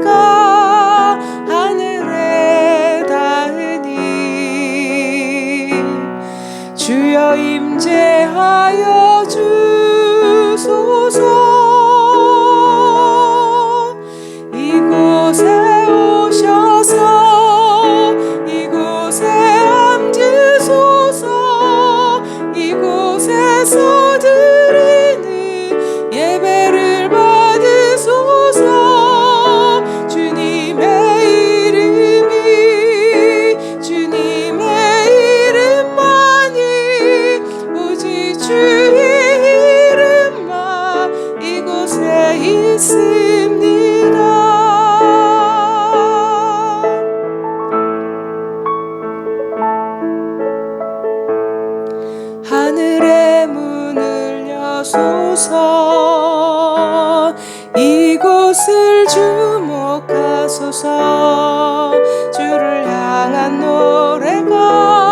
향 있습니다. 하늘의 문을 여소서 이곳을 주목하소서 주를 향한 노래가